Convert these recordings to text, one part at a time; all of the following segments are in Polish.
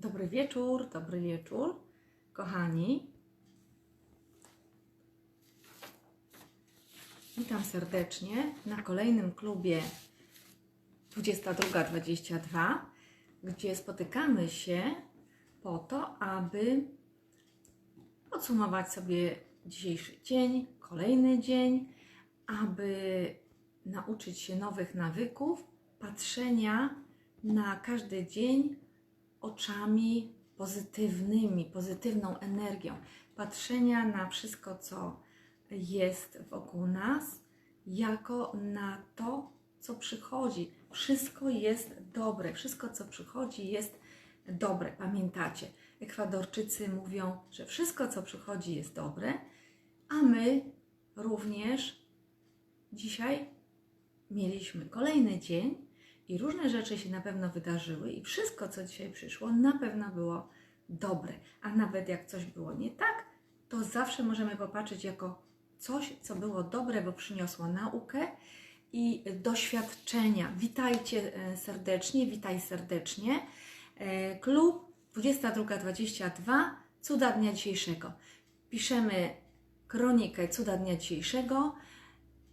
Dobry wieczór, dobry wieczór, kochani. Witam serdecznie na kolejnym klubie 22.22, gdzie spotykamy się po to, aby podsumować sobie dzisiejszy dzień, kolejny dzień, aby nauczyć się nowych nawyków, patrzenia na każdy dzień oczami pozytywnymi, pozytywną energią, patrzenia na wszystko, co jest wokół nas, jako na to, co przychodzi. Wszystko jest dobre, wszystko, co przychodzi, jest dobre. Pamiętacie, Ekwadorczycy mówią, że wszystko, co przychodzi, jest dobre, a my również dzisiaj mieliśmy kolejny dzień i różne rzeczy się na pewno wydarzyły, i wszystko, co dzisiaj przyszło, na pewno było dobre. A nawet jak coś było nie tak, to zawsze możemy popatrzeć jako coś, co było dobre, bo przyniosło naukę i doświadczenia. Witajcie e, serdecznie, witaj serdecznie. E, Klub 22.22 Cuda Dnia Dzisiejszego. Piszemy kronikę Cuda Dnia Dzisiejszego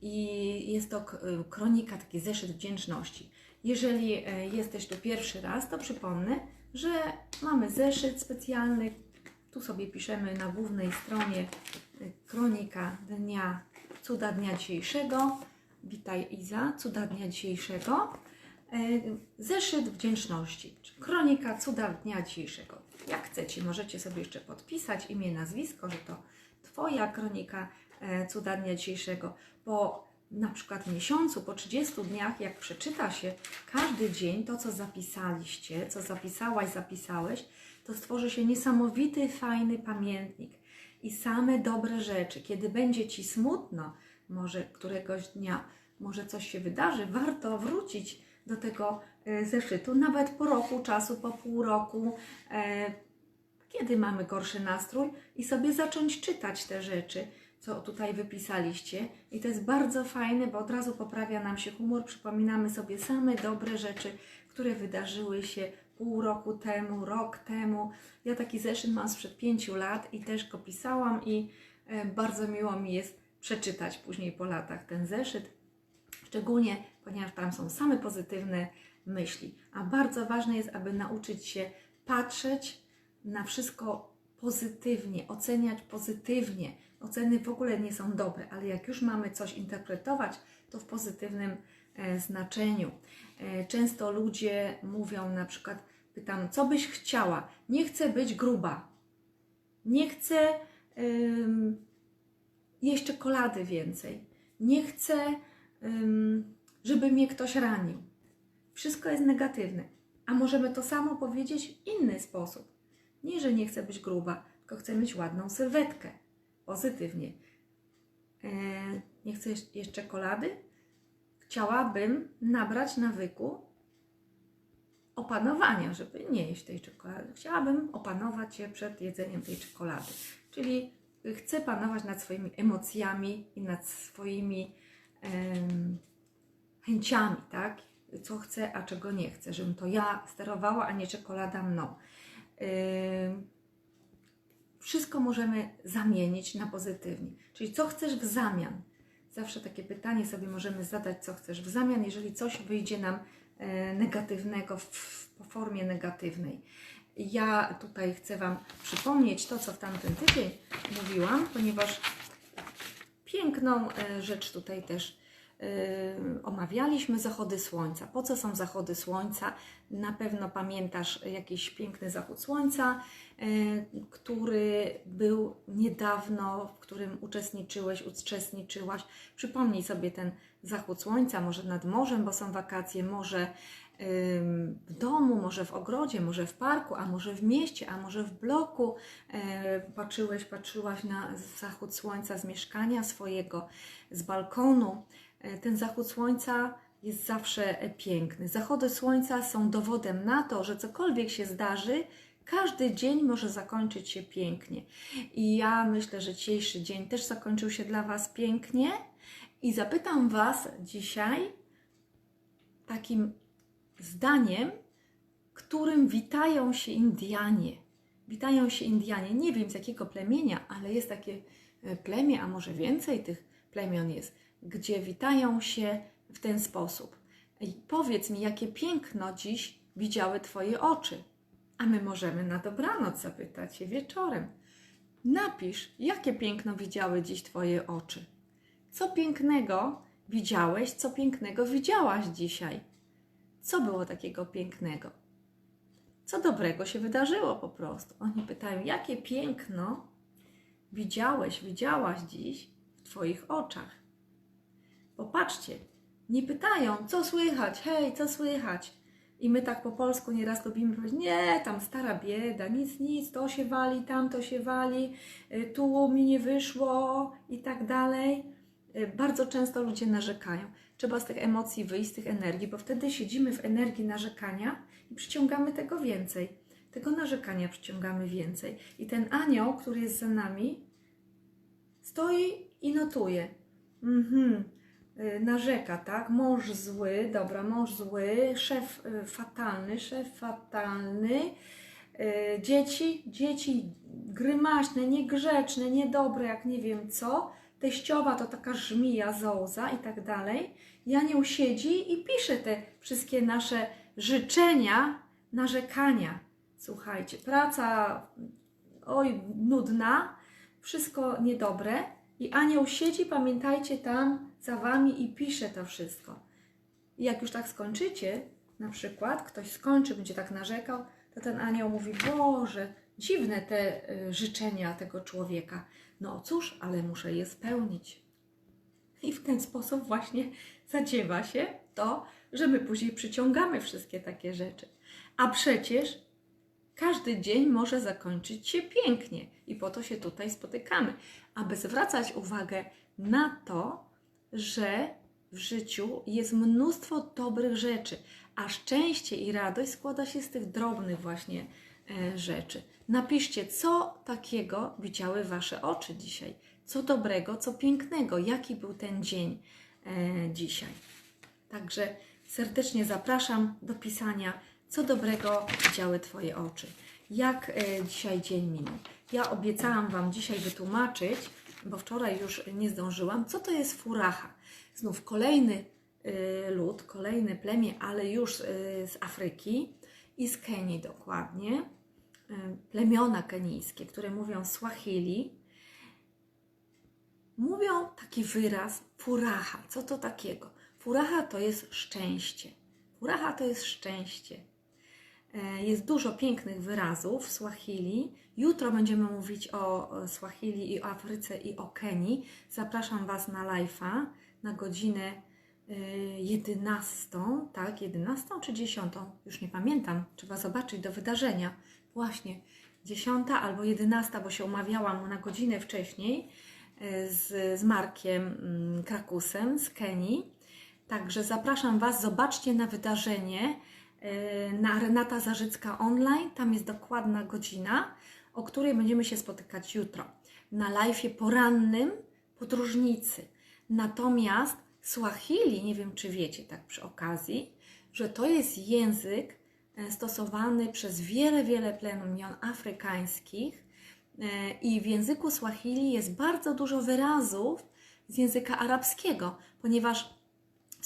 i jest to k- kronika, taki zeszyt wdzięczności. Jeżeli e, jesteś tu pierwszy raz, to przypomnę, że mamy zeszyt specjalny. Tu sobie piszemy na głównej stronie e, kronika dnia, cuda dnia dzisiejszego. Witaj Iza, cuda dnia dzisiejszego. E, Zeszyt wdzięczności, kronika cuda dnia dzisiejszego. Jak chcecie, możecie sobie jeszcze podpisać imię, nazwisko, że to Twoja kronika cuda dnia dzisiejszego. Po na przykład miesiącu, po 30 dniach, jak przeczyta się każdy dzień to, co zapisaliście, co zapisałaś, zapisałeś, to stworzy się niesamowity, fajny pamiętnik i same dobre rzeczy. Kiedy będzie Ci smutno, może któregoś dnia, może coś się wydarzy, warto wrócić do tego e, zeszytu, nawet po roku czasu, po pół roku, e, kiedy mamy gorszy nastrój i sobie zacząć czytać te rzeczy, co tutaj wypisaliście. I to jest bardzo fajne, bo od razu poprawia nam się humor, przypominamy sobie same dobre rzeczy, które wydarzyły się pół roku temu, rok temu. Ja taki zeszyt mam sprzed pięciu lat i też go pisałam i e, bardzo miło mi jest przeczytać później po latach ten zeszyt. Szczególnie, ponieważ tam są same pozytywne myśli. A bardzo ważne jest, aby nauczyć się patrzeć na wszystko pozytywnie, oceniać pozytywnie. Oceny w ogóle nie są dobre, ale jak już mamy coś interpretować, to w pozytywnym e, znaczeniu. E, często ludzie mówią na przykład, pytam, co byś chciała? Nie chcę być gruba. Nie chcę ym, jeść więcej. Nie chcę, ym, żeby mnie ktoś ranił. Wszystko jest negatywne. A możemy to samo powiedzieć w inny sposób. Nie, że nie chcę być gruba, tylko chcę mieć ładną sylwetkę. Pozytywnie. E, nie chcę jeść czekolady? Chciałabym nabrać nawyku opanowania, żeby nie jeść tej czekolady. Chciałabym opanować się przed jedzeniem tej czekolady. Czyli chcę panować nad swoimi emocjami i nad swoimi em, chęciami, tak? Co chcę, a czego nie chcę, żebym to ja sterowała, a nie czekolada mną. Ym, wszystko możemy zamienić na pozytywnie. Czyli co chcesz w zamian? Zawsze takie pytanie sobie możemy zadać, co chcesz w zamian, jeżeli coś wyjdzie nam e, negatywnego w, formie negatywnej. Ja tutaj chcę Wam przypomnieć to, co w tamtym tydzień mówiłam, ponieważ piękną e, rzecz tutaj też omawialiśmy zachody słońca. Po co są zachody słońca? Na pewno pamiętasz jakiś piękny zachód słońca, e, który był niedawno, w którym uczestniczyłeś, uczestniczyłaś. Przypomnij sobie ten zachód słońca, może nad morzem, bo są wakacje, może ym, w domu, może w ogrodzie, może w parku, a może w mieście, a może w bloku. Patrzyłeś, patrzyłaś na zachód słońca z mieszkania swojego, z balkonu. E, ten zachód słońca jest zawsze e, piękny. Zachody słońca są dowodem na to, że cokolwiek się zdarzy, każdy dzień może zakończyć się pięknie. I ja myślę, że dzisiejszy dzień też zakończył się dla Was pięknie. I zapytam Was dzisiaj takim zdaniem, którym witają się Indianie. Witają się Indianie. Nie wiem z jakiego plemienia, ale jest takie e, plemię, a może więcej tych plemion jest, gdzie witają się w ten sposób. I powiedz mi, jakie piękno dziś widziały Twoje oczy. A my możemy na dobranoc zapytać się wieczorem. Napisz, jakie piękno widziały dziś Twoje oczy. Co pięknego widziałeś, co pięknego widziałaś dzisiaj? Co było takiego pięknego? Co dobrego się wydarzyło po prostu? Oni pytają, jakie piękno widziałeś, widziałaś dziś w Twoich oczach? Popatrzcie, nie pytają, co słychać, hej, co słychać? I my tak po polsku nieraz lubimy powiedzieć, nie, tam stara bieda, nic, nic, to się wali, tam to się wali, y, tu mi nie wyszło i tak dalej. Y, Bardzo często ludzie narzekają. Trzeba z tych emocji wyjść, z tych energii, bo wtedy siedzimy w energii narzekania i przyciągamy tego więcej. Tego narzekania przyciągamy więcej. I ten anioł, który jest za nami, stoi i notuje. Mhm, narzeka, tak? Mąż zły, dobra, mąż zły, szef y, fatalny, szef fatalny, y, dzieci, dzieci grymaśne, niegrzeczne, niedobre, jak nie wiem co, teściowa to taka żmija, zołza i tak dalej. Janioł siedzi i pisze te wszystkie nasze życzenia, narzekania. Słuchajcie, praca, oj, nudna, wszystko niedobre, i anioł siedzi, pamiętajcie, tam za wami i pisze to wszystko. I jak już tak skończycie, na przykład ktoś skończy, będzie tak narzekał, to ten anioł mówi: Boże, dziwne te y, życzenia tego człowieka. No cóż, ale muszę je spełnić. I w ten sposób właśnie zadziewa się to, że my później przyciągamy wszystkie takie rzeczy. A przecież każdy dzień może zakończyć się pięknie i po to się tutaj spotykamy, aby zwracać uwagę na to, że w życiu jest mnóstwo dobrych rzeczy, a szczęście i radość składa się z tych drobnych właśnie e, rzeczy. Napiszcie, co takiego widziały Wasze oczy dzisiaj, co dobrego, co pięknego, jaki był ten dzień e, dzisiaj. Także serdecznie zapraszam do pisania, co dobrego widziały Twoje oczy. Jak e, dzisiaj dzień minął? Ja obiecałam Wam dzisiaj wytłumaczyć, bo wczoraj już nie zdążyłam, co to jest furacha. Znów kolejny y, lud, kolejne plemię, ale już y, z Afryki i z Kenii dokładnie. Plemiona kenijskie, które mówią Swahili, mówią taki wyraz furaha. Co to takiego? Furaha to jest szczęście. Furaha to jest szczęście. E, Jest dużo pięknych wyrazów w Swahili. Jutro będziemy mówić o Swahili i o Afryce i o Kenii. Zapraszam Was na live'a na godzinę y, 11, tak, 11 czy 10, już nie pamiętam, trzeba zobaczyć do wydarzenia. Właśnie 10 albo 11, bo się umawiałam na godzinę wcześniej y, z, z Markiem mm, Krakusem z Kenii. Także zapraszam Was, zobaczcie na wydarzenie na Renata Zarzycka online. Tam jest dokładna godzina, o której będziemy się spotykać jutro. Na live'ie porannym podróżnicy. Natomiast Swahili, nie wiem czy wiecie tak przy okazji, że to jest język e, stosowany przez wiele, wiele plemion afrykańskich e, i w języku Swahili jest bardzo dużo wyrazów z języka arabskiego, ponieważ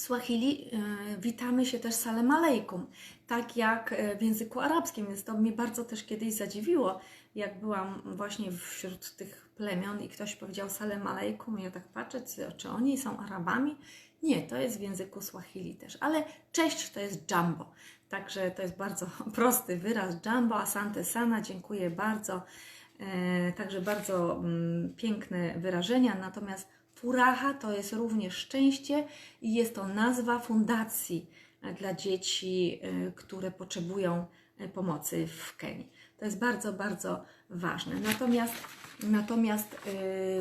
Swahili e, witamy się też salem alejkum, tak jak e, w języku arabskim, więc to mnie bardzo też kiedyś zadziwiło, jak byłam właśnie wśród tych plemion i ktoś powiedział salem alejkum, ja tak patrzę, czy- czy oni są Arabami? Nie, to jest w języku Swahili też, ale cześć to jest jumbo, także to jest bardzo prosty wyraz jumbo, asante sana, dziękuję bardzo, e, także bardzo mm, piękne wyrażenia, natomiast furaha to jest również szczęście i jest to nazwa fundacji e, dla dzieci, e, które potrzebują e, pomocy w Kenii. To jest bardzo, bardzo ważne. Natomiast, natomiast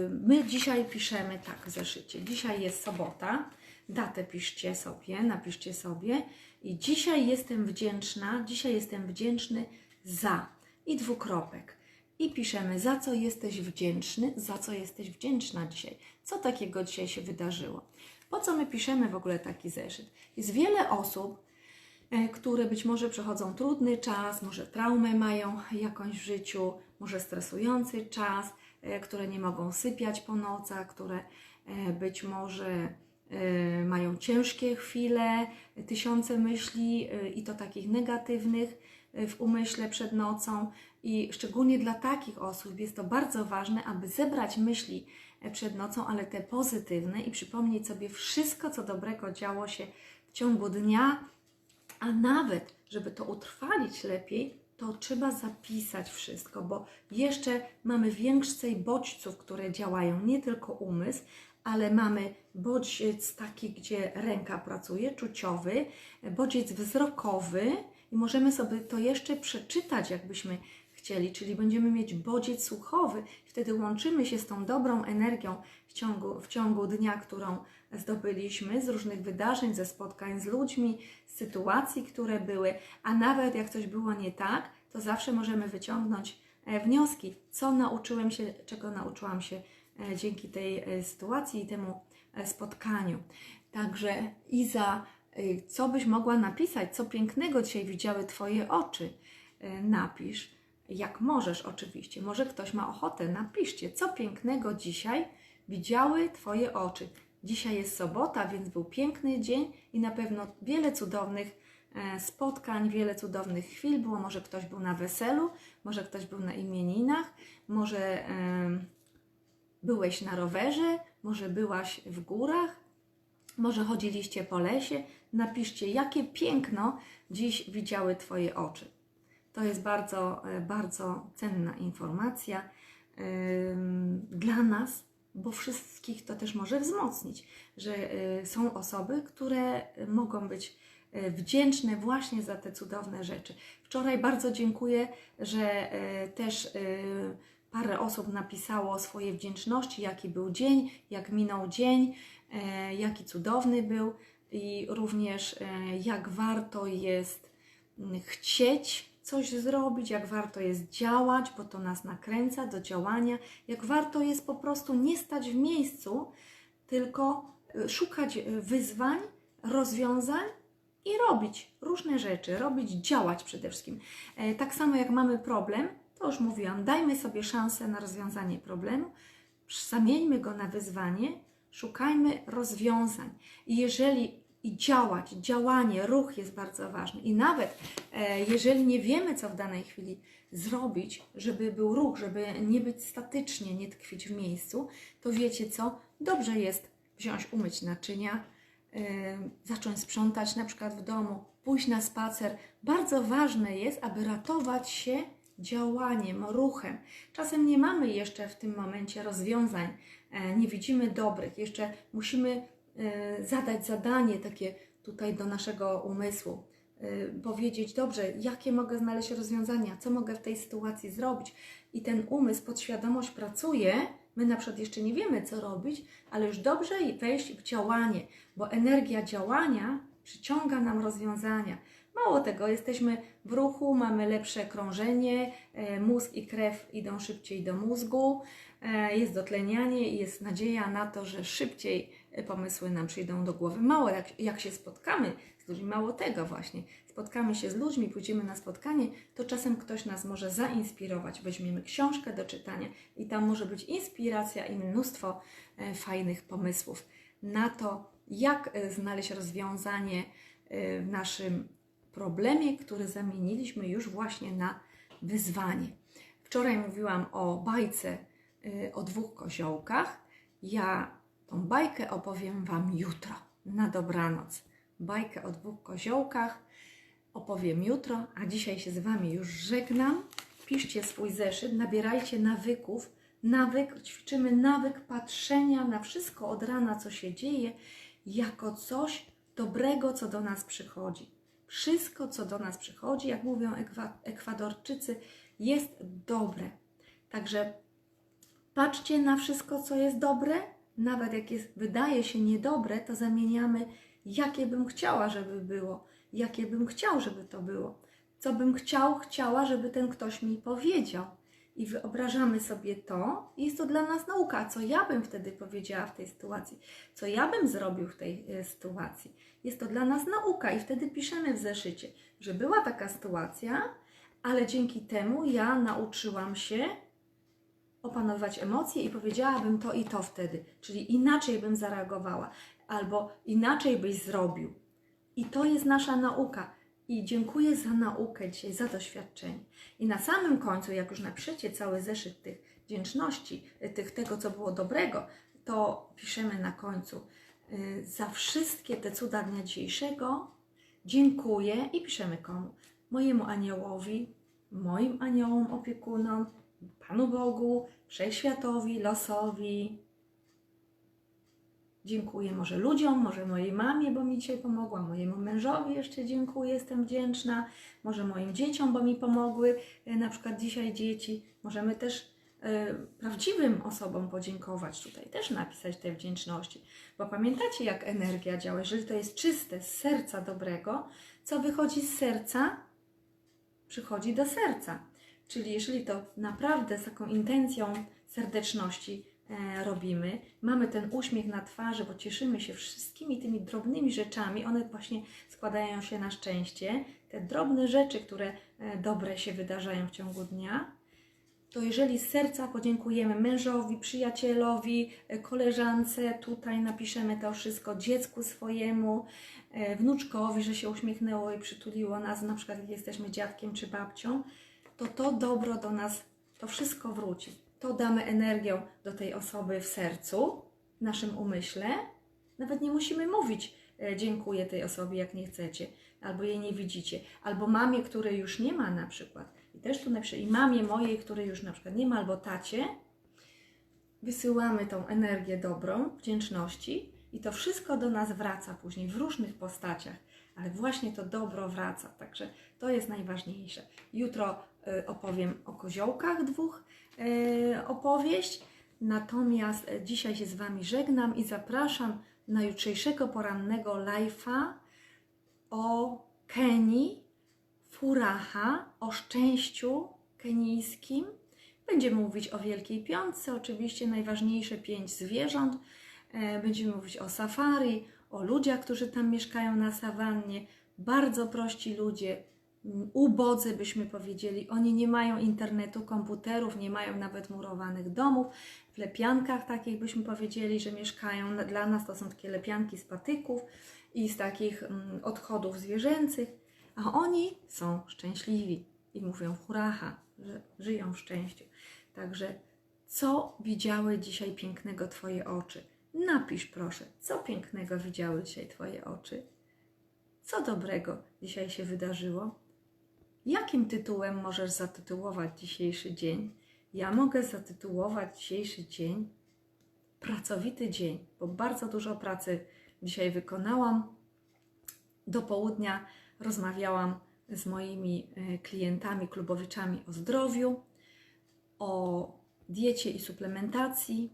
my dzisiaj piszemy tak w zeszycie. Dzisiaj jest sobota, datę piszcie sobie, napiszcie sobie i dzisiaj jestem wdzięczna, dzisiaj jestem wdzięczny za i dwukropek. I piszemy, za co jesteś wdzięczny, za co jesteś wdzięczna dzisiaj. Co takiego dzisiaj się wydarzyło? Po co my piszemy w ogóle taki zeszyt? Jest wiele osób, e, które być może przechodzą trudny czas, może traumę mają jakąś w życiu, może stresujący czas, e, które nie mogą sypiać po nocach, które e, być może mają ciężkie chwile, tysiące myśli i to takich negatywnych w umyśle przed nocą. I szczególnie dla takich osób jest to bardzo ważne, aby zebrać myśli e, przed nocą, ale te pozytywne i przypomnieć sobie wszystko, co dobrego działo się w ciągu dnia, a nawet, żeby to utrwalić lepiej, to trzeba zapisać wszystko, bo jeszcze mamy więcej bodźców, które działają, nie tylko umysł, ale mamy bodziec taki, gdzie ręka pracuje, czuciowy, bodziec wzrokowy i możemy sobie to jeszcze przeczytać, jakbyśmy chcieli, czyli będziemy mieć bodziec słuchowy. Wtedy łączymy się z tą dobrą energią w ciągu, w ciągu dnia, którą zdobyliśmy z różnych wydarzeń, ze spotkań z ludźmi, z sytuacji, które były, a nawet jak coś było nie tak, to zawsze możemy wyciągnąć e, wnioski, co nauczyłem się, czego nauczyłam się e, dzięki tej e, sytuacji i temu spotkaniu. Także Iza, co byś mogła napisać, co pięknego dzisiaj widziały Twoje oczy? Napisz, jak możesz oczywiście. Może ktoś ma ochotę, napiszcie, co pięknego dzisiaj widziały Twoje oczy. Dzisiaj jest sobota, więc był piękny dzień i na pewno wiele cudownych e, spotkań, wiele cudownych chwil było. Może ktoś był na weselu, może ktoś był na imieninach, może em, byłeś na rowerze, może byłaś w górach, może chodziliście po lesie. Napiszcie, jakie piękno dziś widziały Twoje oczy. To jest bardzo, e, bardzo cenna informacja dla nas, bo wszystkich to też może wzmocnić, że y, są osoby, które mogą być y, wdzięczne właśnie za te cudowne rzeczy. Wczoraj bardzo dziękuję, że też parę osób napisało swoje wdzięczności, jaki był dzień, jak minął dzień, e, jaki cudowny był i również e, jak warto jest chcieć coś zrobić, jak warto jest działać, bo to nas nakręca do działania, jak warto jest po prostu nie stać w miejscu, tylko e, szukać e, wyzwań, rozwiązań i robić różne rzeczy, robić, działać przede wszystkim. E, Tak samo jak mamy problem, to już mówiłam, dajmy sobie szansę na rozwiązanie problemu, zamieńmy go na wyzwanie, szukajmy rozwiązań. I jeżeli i działać, działanie, ruch jest bardzo ważny. I nawet e, jeżeli nie wiemy, co w danej chwili zrobić, żeby był ruch, żeby nie być statycznie, nie tkwić w miejscu, to wiecie co? Dobrze jest wziąć, umyć naczynia, e, zacząć sprzątać na przykład w domu, pójść na spacer. Bardzo ważne jest, aby ratować się działaniem, ruchem. Czasem nie mamy jeszcze w tym momencie rozwiązań, e, nie widzimy dobrych, jeszcze musimy zadać zadanie takie tutaj do naszego umysłu, e, powiedzieć, dobrze, jakie mogę znaleźć rozwiązania, co mogę w tej sytuacji zrobić. I ten umysł, podświadomość pracuje, my na przykład jeszcze nie wiemy, co robić, ale już dobrze wejść w działanie, bo energia działania przyciąga nam rozwiązania. Mało tego, jesteśmy w ruchu, mamy lepsze krążenie, e, mózg i krew idą szybciej do mózgu, e, jest dotlenianie i jest nadzieja na to, że szybciej e, pomysły nam przyjdą do głowy. Mało jak, jak się spotkamy z ludźmi, mało tego właśnie, spotkamy się z ludźmi, pójdziemy na spotkanie, to czasem ktoś nas może zainspirować. Weźmiemy książkę do czytania i tam może być inspiracja i mnóstwo e, fajnych pomysłów na to, jak e, znaleźć rozwiązanie e, w naszym problemie, który zamieniliśmy już właśnie na wyzwanie. Wczoraj mówiłam o bajce o dwóch koziołkach. Ja tą bajkę opowiem Wam jutro, na dobranoc. Bajkę o dwóch koziołkach opowiem jutro, a dzisiaj się z Wami już żegnam. Piszcie swój zeszyt, nabierajcie nawyków. Nawyk, ćwiczymy nawyk patrzenia na wszystko od rana, co się dzieje, jako coś dobrego, co do nas przychodzi. Wszystko, co do nas przychodzi, jak mówią Ekwa- Ekwadorczycy, jest dobre. Także patrzcie na wszystko, co jest dobre, nawet jak jest, wydaje się niedobre, to zamieniamy, jakie bym chciała, żeby było, jakie bym chciał, żeby to było, co bym chciał, chciała, żeby ten ktoś mi powiedział. i wyobrażamy sobie to, jest to dla nas nauka. Co ja bym wtedy powiedziała w tej sytuacji? Co ja bym zrobił w tej e, sytuacji? Jest to dla nas nauka i wtedy piszemy w zeszycie, że była taka sytuacja, ale dzięki temu ja nauczyłam się opanować emocje i powiedziałabym to i to wtedy, czyli inaczej bym zareagowała, albo inaczej byś zrobił. I to jest nasza nauka. I dziękuję za naukę dzisiaj, za doświadczenie. I na samym końcu, jak już napiszecie cały zeszyt tych wdzięczności, tych, tego, co było dobrego, to piszemy na końcu y, za wszystkie te cuda dnia dzisiejszego dziękuję i piszemy komu? Mojemu aniołowi, moim aniołom, opiekunom, Panu Bogu, Wszechświatowi, losowi. Dziękuję może ludziom, może mojej mamie, bo mi dzisiaj pomogła, mojemu mężowi jeszcze dziękuję, jestem wdzięczna, może moim dzieciom, bo mi pomogły, e, na przykład dzisiaj dzieci. Możemy też e, prawdziwym osobom podziękować tutaj, też napisać te wdzięczności, bo pamiętacie jak energia działa, jeżeli to jest czyste, z serca dobrego, co wychodzi z serca, przychodzi do serca. Czyli jeżeli to naprawdę z taką intencją serdeczności e, robimy, mamy ten uśmiech na twarzy, bo cieszymy się wszystkimi tymi drobnymi rzeczami, one właśnie składają się na szczęście, te drobne rzeczy, które e, dobre się wydarzają w ciągu dnia, to jeżeli z serca podziękujemy mężowi, przyjacielowi, e, koleżance, tutaj napiszemy to wszystko, dziecku swojemu, wnuczkowi, że się uśmiechnęło i przytuliło nas, na przykład jak jesteśmy dziadkiem czy babcią, to to dobro do nas, to wszystko wróci. To damy energię do tej osoby w sercu, w naszym umyśle. Nawet nie musimy mówić e, dziękuję tej osobie, jak nie chcecie, albo jej nie widzicie, albo mamie, której już nie ma na przykład. I też tu napiszę, i mamie mojej, której już na przykład nie ma, albo tacie, wysyłamy tą energię dobrą, wdzięczności i to wszystko do nas wraca później w różnych postaciach, ale właśnie to dobro wraca, także to jest najważniejsze. Jutro opowiem o koziołkach dwóch y, opowieść, natomiast y, dzisiaj się z Wami żegnam i zapraszam na jutrzejszego porannego live'a o Kenii, Furaha, o szczęściu kenijskim. Będziemy mówić o Wielkiej Piątce, oczywiście najważniejsze pięć zwierząt. E, Będziemy mówić o safari, o ludziach, którzy tam mieszkają na sawannie. Bardzo prości ludzie, ubodzy byśmy powiedzieli. Oni nie mają internetu, komputerów, nie mają nawet murowanych domów. W lepiankach takich byśmy powiedzieli, że mieszkają. Dla nas to są takie lepianki z patyków i z takich mm, odchodów zwierzęcych. A oni są szczęśliwi i mówią huraha, że żyją w szczęściu. Także co widziały dzisiaj pięknego Twoje oczy? Napisz proszę, co pięknego widziały dzisiaj Twoje oczy? Co dobrego dzisiaj się wydarzyło? Jakim tytułem możesz zatytułować dzisiejszy dzień? Ja mogę zatytułować dzisiejszy dzień pracowity dzień, bo bardzo dużo pracy dzisiaj wykonałam. Do południa rozmawiałam z moimi e, klientami, klubowiczami o zdrowiu, o diecie i suplementacji.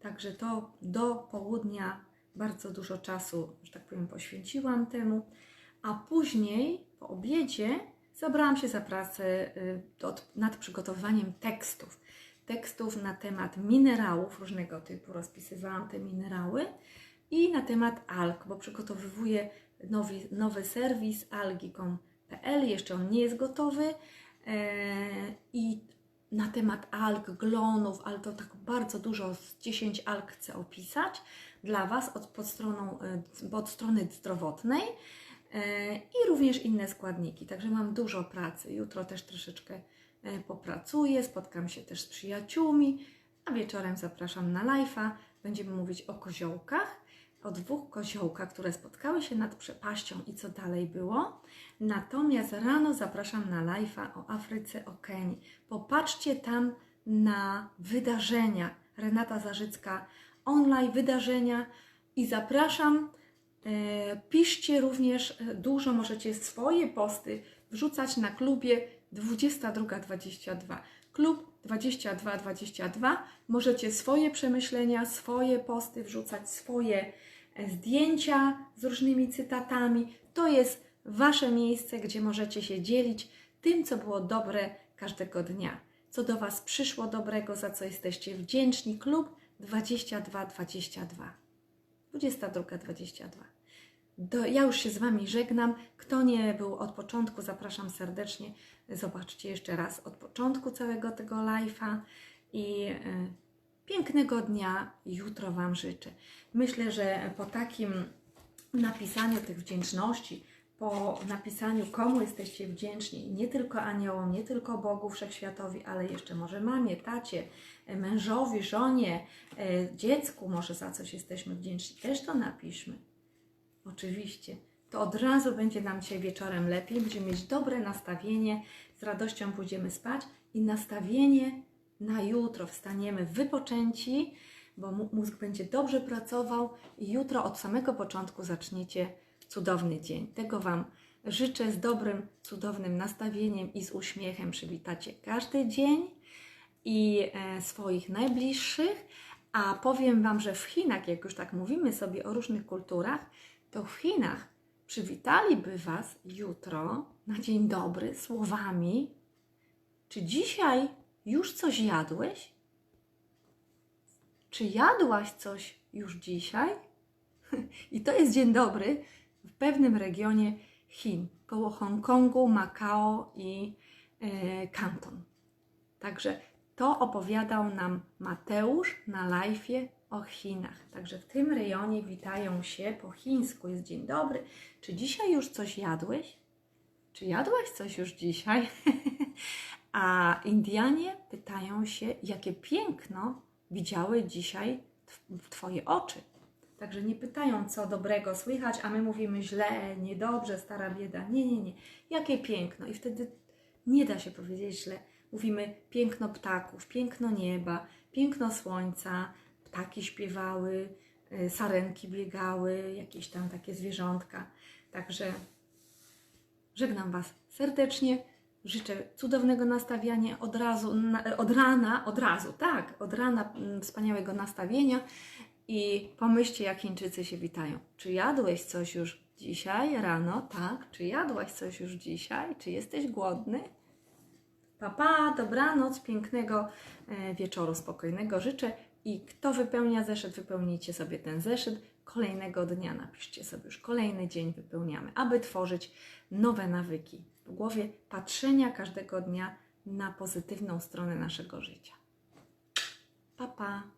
Także to do południa bardzo dużo czasu, że tak powiem, poświęciłam temu. A później po obiedzie zabrałam się za pracę y, nad przygotowaniem tekstów. Tekstów na temat minerałów różnego typu, rozpisywałam te minerały i na temat alg, bo przygotowywuję nowy, nowy serwis algi.com.pl, jeszcze on nie jest gotowy e, i na temat alg, glonów, ale to tak bardzo dużo, z 10 alg chcę opisać dla Was od, pod, stroną, e, od strony zdrowotnej i również inne składniki. Także mam dużo pracy. Jutro też troszeczkę e, popracuję, spotkam się też z przyjaciółmi, a wieczorem zapraszam na live'a. Będziemy mówić o koziołkach, o dwóch koziołkach, które spotkały się nad przepaścią i co dalej było. Natomiast rano zapraszam na live'a o Afryce, o Kenii. Popatrzcie tam na wydarzenia. Renata Zarzycka online wydarzenia i zapraszam. E, piszcie również e, dużo, możecie swoje posty wrzucać na klubie 2222. Klub 2222. Możecie swoje przemyślenia, swoje posty wrzucać, swoje e, zdjęcia z różnymi cytatami. To jest Wasze miejsce, gdzie możecie się dzielić tym, co było dobre każdego dnia. co do Was przyszło dobrego, za co jesteście wdzięczni. Klub 2222. 22.22. Do, ja już się z Wami żegnam. Kto nie był od początku, zapraszam serdecznie. Zobaczcie jeszcze raz od początku całego tego live'a i e, pięknego dnia jutro Wam życzę. Myślę, że po takim napisaniu tych wdzięczności, po napisaniu komu jesteście wdzięczni, nie tylko aniołom, nie tylko Bogu Wszechświatowi, ale jeszcze może mamie, tacie, e, mężowi, żonie, e, dziecku, może za coś jesteśmy wdzięczni, też to napiszmy. Oczywiście. To od razu będzie nam dzisiaj wieczorem lepiej, będziemy mieć dobre nastawienie, z radością pójdziemy spać i nastawienie na jutro. Wstaniemy wypoczęci, bo mózg będzie dobrze pracował i jutro od samego początku zaczniecie cudowny dzień. Tego Wam życzę z dobrym, cudownym nastawieniem i z uśmiechem przywitacie każdy dzień i e, swoich najbliższych. A powiem Wam, że w Chinach, jak już tak mówimy sobie o różnych kulturach, to w Chinach przywitaliby Was jutro na dzień dobry słowami: Czy dzisiaj już coś jadłeś? Czy jadłaś coś już dzisiaj? I to jest dzień dobry w pewnym regionie Chin, koło Hongkongu, Makao i e, Kanton. Także to opowiadał nam Mateusz na live'ie o Chinach. Także w tym rejonie witają się po chińsku. Jest dzień dobry. Czy dzisiaj już coś jadłeś? Czy jadłaś coś już dzisiaj? A Indianie pytają się, jakie piękno widziały dzisiaj tw- Twoje oczy. Także nie pytają, co dobrego słychać, a my mówimy źle, niedobrze, stara bieda. Nie, nie, nie. Jakie piękno. I wtedy nie da się powiedzieć źle. Mówimy piękno ptaków, piękno nieba, piękno słońca, ptaki śpiewały, y, sarenki biegały, jakieś tam takie zwierzątka. Także żegnam Was serdecznie. Życzę cudownego nastawienia od razu, od rana, od razu, tak, od rana mm, wspaniałego nastawienia i pomyślcie, jak Chińczycy się witają. Czy jadłeś coś już dzisiaj rano? Tak. Czy jadłaś coś już dzisiaj? Czy jesteś głodny? Papa, dobranoc, pięknego e, wieczoru spokojnego życzę i kto wypełnia zeszyt, wypełnijcie sobie ten zeszyt. Kolejnego dnia napiszcie sobie już kolejny dzień wypełniamy, aby tworzyć nowe nawyki w głowie, patrzenia każdego dnia na pozytywną stronę naszego życia. Pa, pa.